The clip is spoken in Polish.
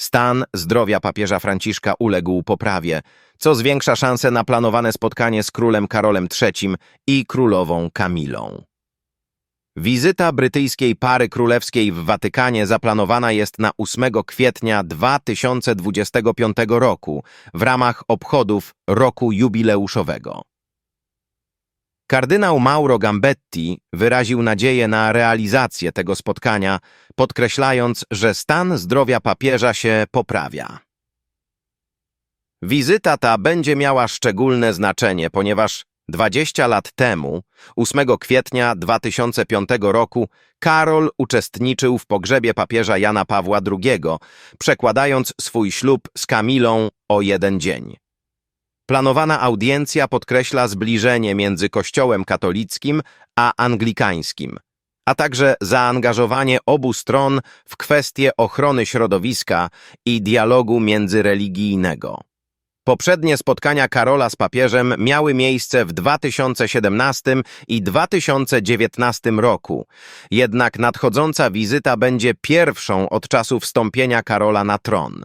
Stan zdrowia papieża Franciszka uległ poprawie, co zwiększa szanse na planowane spotkanie z królem Karolem III i królową Kamilą. Wizyta brytyjskiej pary królewskiej w Watykanie zaplanowana jest na 8 kwietnia 2025 roku w ramach obchodów roku jubileuszowego. Kardynał Mauro Gambetti wyraził nadzieję na realizację tego spotkania, podkreślając, że stan zdrowia papieża się poprawia. Wizyta ta będzie miała szczególne znaczenie, ponieważ 20 lat temu, 8 kwietnia 2005 roku, Karol uczestniczył w pogrzebie papieża Jana Pawła II, przekładając swój ślub z Kamilą o jeden dzień. Planowana audiencja podkreśla zbliżenie między Kościołem katolickim a anglikańskim, a także zaangażowanie obu stron w kwestie ochrony środowiska i dialogu międzyreligijnego. Poprzednie spotkania Karola z papieżem miały miejsce w 2017 i 2019 roku, jednak nadchodząca wizyta będzie pierwszą od czasu wstąpienia Karola na tron.